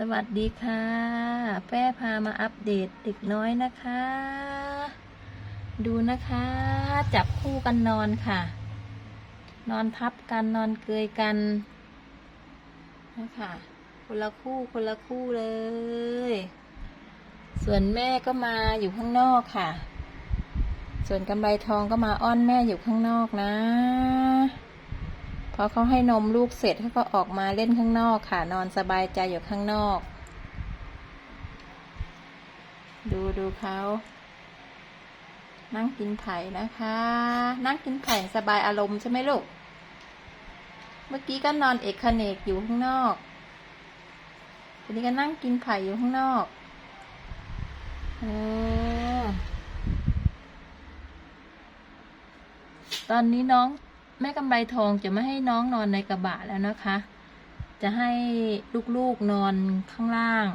สวัสดีค่ะ แป้พามาอัปเดตเด็กน้อยนะคะ ดูนะคะ จับคู่กันนอนค่ะ นอนทับกันนอนเกยกันนะคะคนละคู่คนละคู่เลย ส่วนแม่ก็มาอยู่ข้างนอกค่ะ ส่วนกำไรทองก็มาอ้อนแม่อยู่ข้างนอกนะ พอเขาให้นมลูกเสร็จเขาก็ออกมาเล่นข้างนอกค่ะ นอนสบายใจอยู่ข้างนอก ดูดูเขานั่งกินไผ่นะคะ นั่งกินไผ่สบายอารมณ์ใช่ไหมลูก เมื่อกี้ก็นอนเอกเนกอยู่ข้างนอกทีนี้ก็นั่งกินไผ่อยู่ข้างนอกอตอนนี้น้อง แม่กำไรทองจะไม่ให้น้องนอนในกระบะแล้วนะคะ จะให้ลูกๆนอนข้างล่าง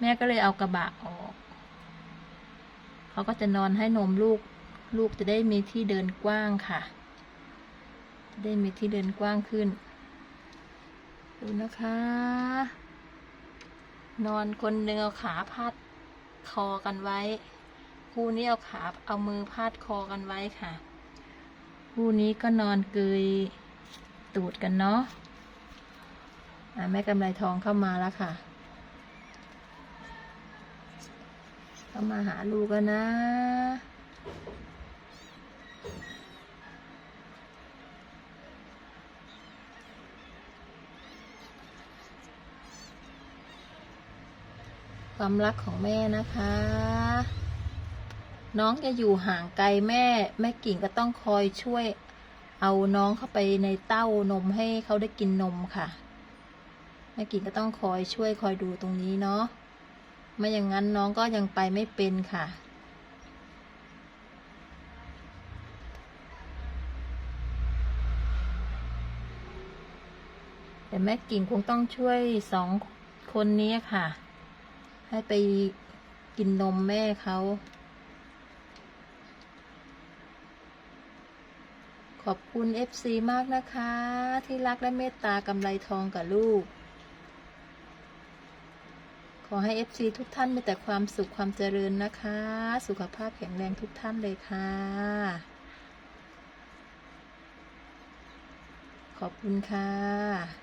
แม่ก็เลยเอากระบะออก เขาก็จะนอนให้นมลูก ลูกจะได้มีที่เดินกว้างค่ะ จะได้มีที่เดินกว้างขึ้น ดูนะคะ นอนคนหนึ่งเอาขาพาดคอกันไว้ คู่นี้เอาขาเอามือพาดคอกันไว้ค่ะ คู่นี้ก็นอนเกยตูดกันเนาะะแม่กำไรทองเข้ามาแล้วค่ะ เข้ามาหาลูกกันนะความรักของแม่นะคะ น้องจะอยู่ห่างไกลแม่ แม่กิ่งก็ต้องคอยช่วย เอาน้องเข้าไปในเต้านมให้เขาได้กินนมค่ะ แม่กิ่งก็ต้องคอยช่วยคอยดูตรงนี้เนาะไม่อย่างนั้นน้องก็ยังไปไม่เป็นค่ะ แต่แม่กิ่งคงต้องช่วยสองคนนี้ค่ะ ให้ไปกินนมแม่เขา ขอบคุณ FC มากนะคะ ที่รักและเมตตากำไรทองกับลูก ขอให้ FC ทุกท่านมีแต่ความสุขความเจริญนะคะ สุขภาพแข็งแรงทุกท่านเลยค่ะ ขอบคุณค่ะ